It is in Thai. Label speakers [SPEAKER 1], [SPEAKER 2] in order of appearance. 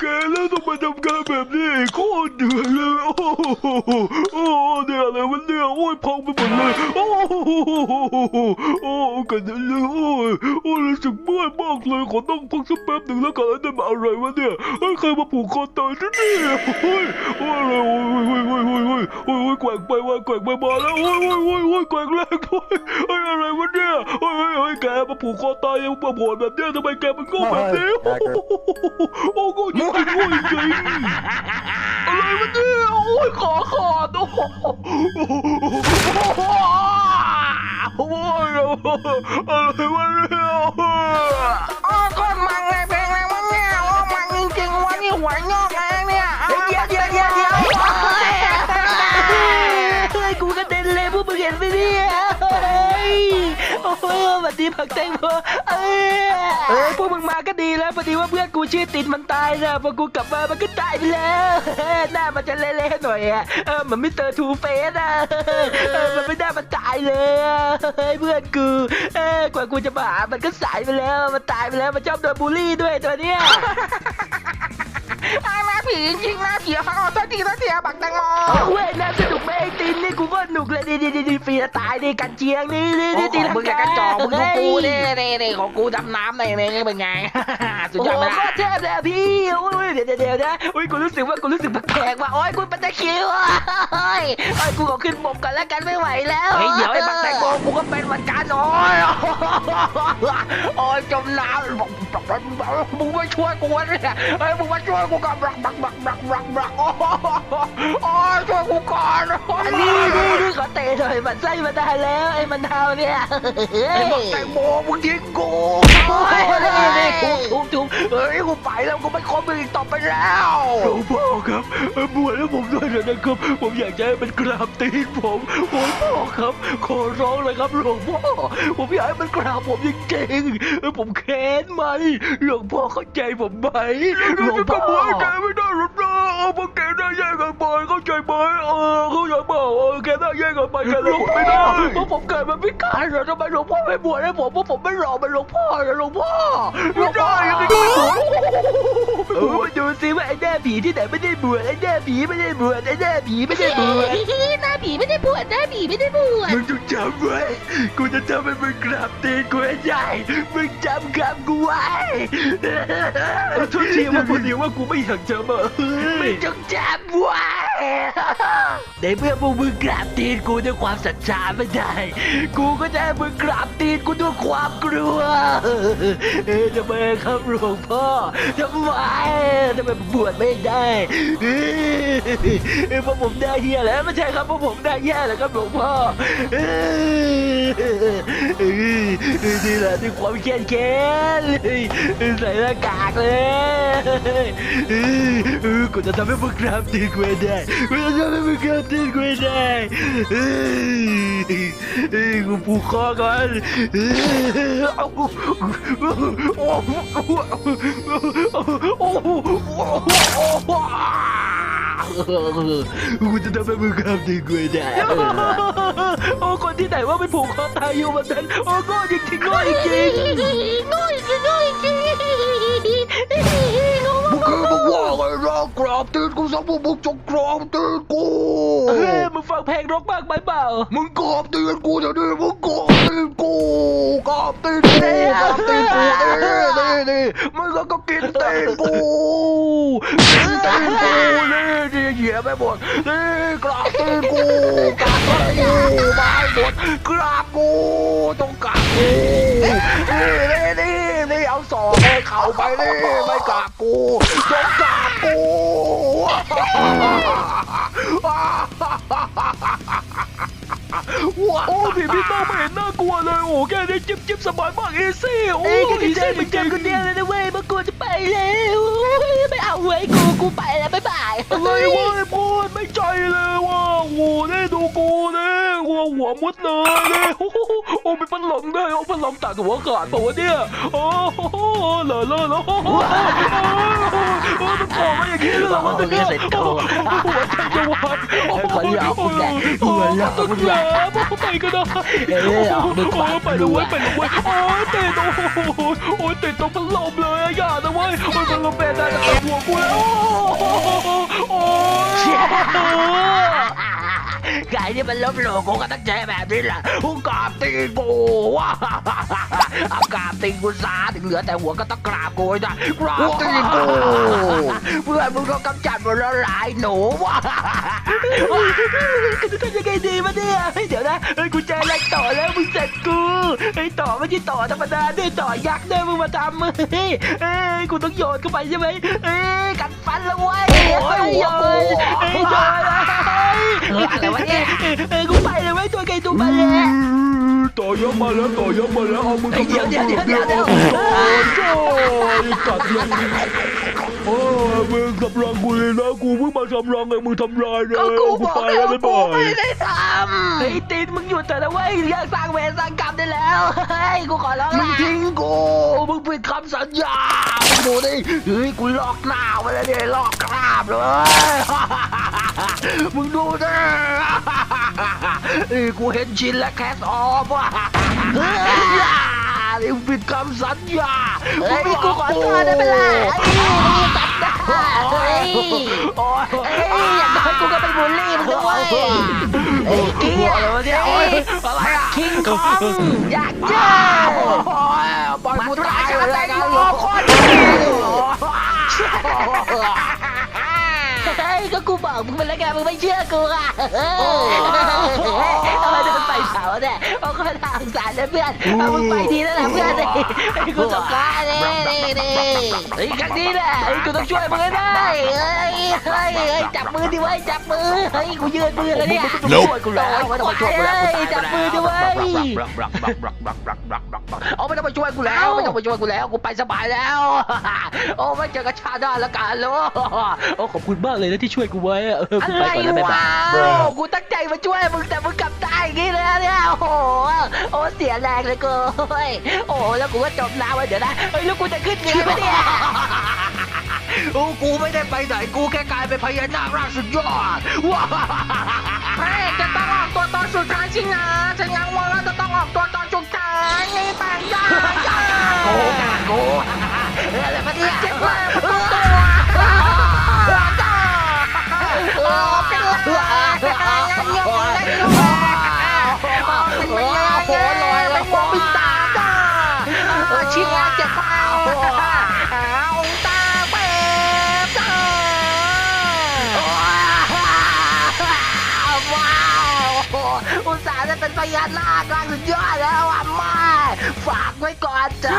[SPEAKER 1] แกแล้วต้องมาทำงานแบบนี้โคตรเหนื่อยเลย โอ้โหโอ้เนี่ยอะไรวะเนี่ยโอ้ยพังไปหมดเลย โอ้โหโอ้กันเลยโอ้ยโอ้ยรู้สึกเมื่อยมากเลยขอต้องพักสักแป๊บหนึ่งแล้วกันแล้วได้มาอะไรวะเนี่ยเฮ้ใครมาผูกคอตายที่นี่โอ้ยโอ้ยอะไรโอ้ยโอ้ยโอ้ยโอ้ยโอ้ยโอ้ยโอ้ยแกว่งไปว่าแกว่งไปมาแล้วโอ้ยโอ้ยโอ้ยโอ้ยแกว่งแรงโอ้ยเฮ้ยอะไรวะเนี่ยเฮ้ยเฮ้ยเฮ้ยแกมาผูกคอตายยังมาโผล่แบบเนี้ยทำไมแกมันโง่แบบนี้โอ้โหโอ้โหจริงๆโง่จริงอะไรวะเนี่ยโอ้ยขอขอดโอ้โหโอ้ยอะไรวะเนี่ย
[SPEAKER 2] โอ้ก้นมังไงเพลงอะไรวะเนี่ยโอ้มังจริงๆวะนี่หัวงอ
[SPEAKER 3] สวัสดีผักแตงโมเอ้ยเอ้ยพวกมึงมาก็ดีแล้วพอดีว่าเพื่อนกูชื่อติดมันตายนะพอกูกลับมามันก็ตายไปแล้วหน้ามันจะเละๆหน่อยอะเออมือนมิสเตอร์ทูเฟสอะเออมันไม่ได้มันตายเลยเพื่อนกูเออกว่ากูจะมาหามันก็สายไปแล้วมันตายไปแล้วมันชอบโดนบูลลี่ด้วยตัวเนี้ย
[SPEAKER 2] ผีจริงๆนะผีเขาเอาตัวทีตัวเสียบักแตงโม
[SPEAKER 3] เว้ยน่าสนุกไหมไอ้ตินนี่กูก็หนุกเลยดีดีดีฟรีสไตล์นี่กันเชียงนี่นี่
[SPEAKER 2] โอ้
[SPEAKER 3] นี่
[SPEAKER 2] ข
[SPEAKER 3] ตี
[SPEAKER 2] อง
[SPEAKER 3] ลัง
[SPEAKER 2] มึง
[SPEAKER 3] กา
[SPEAKER 2] อยากกระจอกมึงดูกู
[SPEAKER 3] เฮ้
[SPEAKER 2] นี่
[SPEAKER 3] ย
[SPEAKER 2] นี่นี่ของกูดำน้ำในนี่เป็นไงสุด
[SPEAKER 3] โอ้
[SPEAKER 2] ยอด
[SPEAKER 3] โห
[SPEAKER 2] ไหม
[SPEAKER 3] ก็
[SPEAKER 2] ล่ะ
[SPEAKER 3] เทพเลยอะพี่โอ้ยเดี๋ยวเดี๋ยวเดี๋ยวนะโอ้ยกูรู้สึกว่ากูรู้สึกแปลกๆว่ะโอ้ยกูเป็นตะคริวอะโอ้ยโอ้ยกูขอขึ้นบกก่อนแล้วกันไม่ไหวแล้ว
[SPEAKER 2] เฮ้ยเดี๋ยวไอ้บักแตงโมกูก็เป็นเหมือนกันโอ้ยโอ้ยจมน้ำ มึงไม่ช่วยกูเนี่ยเฮ้ยมึงมาช่วยกูก่อนบักบักบักบักบักบักโอ้โอ้ช่วยกูก่อน
[SPEAKER 3] นี่นี่นี่ขอเตะหน่อยมันไส้มาได้แล้วไอ้มันเทาเนี่ย
[SPEAKER 2] ไอ้บักแตงโมมึงทิ้งกู
[SPEAKER 3] โอ้ย
[SPEAKER 2] นี่
[SPEAKER 3] นี่
[SPEAKER 2] นี่
[SPEAKER 3] นี่
[SPEAKER 2] กู
[SPEAKER 3] ทุบทุบทุบ
[SPEAKER 2] เฮ้ยกูไปแล้วกูไม่คบมึงอีกต่อไปแล้ว
[SPEAKER 1] หลวงพ่อครับบวชแล้วผมด้วยเถอะนะครับผมอยากจะให้มันกราบตีนผมโอ้ยพ่อครับ ขอร้องเลยครับหลวงพ่อผมอยากให้มันกราบผมจริงๆผมแค้นมันหลวงพ่อเข้าใจผมไหมหลวงพ่อแกไม่ได้หรอกนะเออพวกแกได้แย่งกันไปเข้า ใจไหมเออเข้าใจเปล่าเออแกได้แย่งกันไปแกรับผมไม่ได้เพราะผมเกิดมาพิการเหรอทำไมหลวงพ่อไม่บวชให้ผมเพราะผมไม่หล่อเป็นหลวงพ่อนะหลวงพ่อหลวงพ่อยังไงก็ไม่บวช
[SPEAKER 3] เออมาดูซิว่าไอ้หน้าผีที่ไหนไม่ได้บวชไอ้หน้าผีไม่ได้บวชไอ้หน้าผีไม่ได้บวช
[SPEAKER 4] หน้าผีไม่ได้บวชหน้าผีไม่ได้บวช
[SPEAKER 1] มึงต้องจำไว้กูจะทำให้มึงกราบตีนกูให้ได้มึงจำคำกูไว้ทุกทีว่าพอดียวว่ากูไม่อยากจำอะมึงต้องจำไว้ในเมื่อพวกมึงกราบตีนกูด้วยความศรัทธาไม่ได้ กูก็จะให้มึงกราบตีนกูด้วยความกลัวเออทำไมครับหลวงพ่อทำไมทำไมบวชไม่ได้เออพราะผมได้เฮียแล้วไม่ใช่ครับเพราะผมได้แย่แล้วครับหลวงพ่อเออนี่แหละที่ความแค้นแค้นใส่หน้ากากเลยกูจะทำให้มึงกราบตีนกูได้กูจะทำให้มึงกราบตีนกูให้ได้เออเออกูผูกคอก่อนเออเอาโอ้โอ้โอ้โอ้กูจะทำให้มึงกราบตีกูให้ได้โอ้คนที่ไหนว่าไปผูกคอตายอยู่วันนั้นโอ้โง่จริงๆโง่จริงๆ
[SPEAKER 4] โง่จริงโง่จริงโง่
[SPEAKER 2] มึง คือมึงว่าไงนะกราบตีนกูซะพวกมึงจงกราบตีนกู
[SPEAKER 3] เฮ้ยมึงฟังเพลงร็อกมากไปเปล่า
[SPEAKER 2] มึงกราบตีนกูเดี๋ยวนี้มึงกราบตีนกูกราบตีนกูกราบตีนกูนี่นี่นี่มึงก็ก็กินตีนกูกินตีนกูนี่นี่เหยียบไปหมดนี่กราบตีนกูกราบตีนกูมาให้หมดกราบกูต้องกราบกูนี่นี่นี่นี่เอาศอกให้ เข่าไปนี่ไม่กราบกูต้องกราบกู
[SPEAKER 1] โอ้ผีพี่ต้องไม่เห็นน่ากลัวเลยโอ้แค่นี้จิ๊บจิ๊บสบายมากเอซี่โอ้
[SPEAKER 3] เอ้ยกูดี
[SPEAKER 1] อี
[SPEAKER 3] ใจ
[SPEAKER 1] ซี่
[SPEAKER 3] มึงเจอคนเดียวเลยนะเว้ยมึงกูจะไปแล้วไม่เอาเว้ยกูกูไปแล้วบ๊ายบาย
[SPEAKER 1] อะไรวะไอ้พูดไม่ใจเลยว่ะโอ้โหนี่ดูกูนี่ หัวหัวมุดเลยนี่โอ้โหโอ้มีพัดลมด้วยโอ้พัดลมตัดหัวขาดตัวเนี่ยโอ้โหเหลอเลยแล้วโอ้โหโอ้มันโผล่มาอย่างนี้เลยเหรอวะเนี่ย
[SPEAKER 3] เสร็จกู
[SPEAKER 1] หัวใจจะวายโอ้โห
[SPEAKER 3] ขอหยอกมึงแหละ
[SPEAKER 1] โอ้โห
[SPEAKER 3] ขอหยอกมึงแหละ
[SPEAKER 1] ไปก็ได้
[SPEAKER 3] เอ้ยออกมึง
[SPEAKER 1] โอ้
[SPEAKER 3] ปาก
[SPEAKER 1] ไปเลยเว้ยไปเลยเว้ยโอ้ยติดโอ้โหโอ้ยติดตรงพัดลมเลยอะอย่านะเว้ยโอ้ยพัดลมเป็นอะไร
[SPEAKER 3] หัวกูแล้วโอ้ ไก่นี่มันลบหลู่กูก็ตั้งใจแบบนี้แหละกูกราบตีนกูว้าเอากราบตีนกูซาถึงเหลือแต่หัวก็ต้องกราบกูจ้ะกราบตีนกูเพื่อนมึงก็กำจัดหมดแล้วหลายหนูว้ากูจะทำยังไงดีวะเนี่ยเดี๋ยวนะเฮ้ยกูเจออะไรต่อแล้วมึงเสร็จกูเฮ้ยต่อไม่ใช่ต่อธรรมดาด้วยต่อยักษ์ด้วยมึงมาทำเฮ้ยเอ้ยกูต้องโยนเข้าไปใช่ไหมเอ้ยกัดฟันล้วเว้ย
[SPEAKER 2] อ้ยหัวกู
[SPEAKER 3] เอ้ยโยนเลย
[SPEAKER 4] เอออะไรวะเนี่ย
[SPEAKER 3] เอ้ยกูไปเลยไว้ยตัวไก่ตัวมันเลย
[SPEAKER 2] ต่อยกมาแล้วต่อยกมาแล้วเอามือ
[SPEAKER 3] เดี๋ยวเดี๋ยวเดี๋ยวเดี๋ยวเดี๋ยว
[SPEAKER 2] โอ้ยโอ้ยกัดยัง โอ้ยมึงกำลังกูเลยนะกูเพิ่งมาทำรังไงมึงทำลายเลย
[SPEAKER 4] ก็กูบอก
[SPEAKER 2] ไป
[SPEAKER 4] แล้ว
[SPEAKER 2] แล้ว
[SPEAKER 4] ว่า
[SPEAKER 2] บ๊ายบาย
[SPEAKER 4] กูไม่ได้ท
[SPEAKER 3] เฮ้ยตีนมึงหยุดเถอะนะเว้ยอย่าสร้างเวรสร้างกรรมได้แล้วเฮ้ยกูขอร้อง
[SPEAKER 2] มึง
[SPEAKER 3] ละ
[SPEAKER 2] ทิ้งกูมึงผิดคำสัญญามึงดูดิเฮ้ยกูลอกหน้าไว้แล้วเนี่ยลอกคราบเลย มึงดูดิเอ้ยกูเห็นชินและแคสออฟว่ะ นี่มึงผิดคำสัญญาำ
[SPEAKER 4] เฮ้ยกูขอโทษได้ไหมล่ะไอ้กูตัดได้เฮ้ย
[SPEAKER 2] โอ้ย
[SPEAKER 4] เอ้ยอย่างน้อยกูก็ไปบูลลี่มึงด้วยเอ้ยเกีย
[SPEAKER 2] อะไรวะเนี่ยโอ้ยอะไรอะ
[SPEAKER 4] คิงคองอยากเจอ
[SPEAKER 2] โอ้
[SPEAKER 4] มึงไปแล้วไงมึงไม่เชื่อกูอะทำไมถึงไปเผาเนี่ยโอ้คนทางสารนะเพื่อนเอามึงไปดีแล้วนะเพื่อนเลยกูสงสารเลยนี่นี่เฮ้ยครั้งนี้แหละเฮ้ยกูต้องช่วยมึงให้ได้เฮ้ยเฮ้ยเฮ้ยจับมือดิเว้ยจับมือเฮ้ยกูยืนมือแล้วเนี่ย
[SPEAKER 2] ช่วยกูแล้วไม่ต้องมาช่วยกูแล้ว
[SPEAKER 4] เฮ้ยจับมือดิเว้ย
[SPEAKER 2] เอาไม่ต้องมาช่วยกูแล้วไม่ต้องมาช่วยกูแล้วกูไปสบายแล้ว โอ้ไม่เจอกับชาด้าแล้วกันแล้ว
[SPEAKER 3] โอ้ขอบคุณมากเลยนะที่ช่วยกูไว้อะเออกู
[SPEAKER 4] อะไร
[SPEAKER 3] ไปก่อนแล้วบ๊ายบาย
[SPEAKER 4] วะกูตั้งใจมาช่วยมึงแต่มึงกลับตายอย่างงี้เลยนะเนี่ยโอ้โหโอ้เสียแรงเลยกูเฮ้ยโอ้แล้วกูก็จมน้ำไว้เดี๋ยวนะเฮ้ยแล้วกูจะขึ้นยังไงวะเนี่ย
[SPEAKER 2] โอ้กูไม่ได้ไปไหนกูแค่กลายเป็นพญานาคร่างสุดยอดว้า
[SPEAKER 4] เฮ้ยจะต้องออกตัวตอนสุดท้ายจริงนะฉันยังว่าเราจะต้องออกตัวตอนสุดท้ายนี่ปังยา
[SPEAKER 2] โกงอะโกง
[SPEAKER 4] อะไรมาเนี่ยเจ็บมาก ตัวตัวโอ้เป็นไรงั้นยังไงลูกเป็นไม่ยากโอ้ลอยแล้วหัวปิตาจ้าชิงาจะเฝ้าเอาตาเป๊บจ้า
[SPEAKER 2] ว้าวอุตส่าห์จะเป็นพญานาคร่างสุดยอดแล้วอะไม่ฝากไว้ก่อนจ้า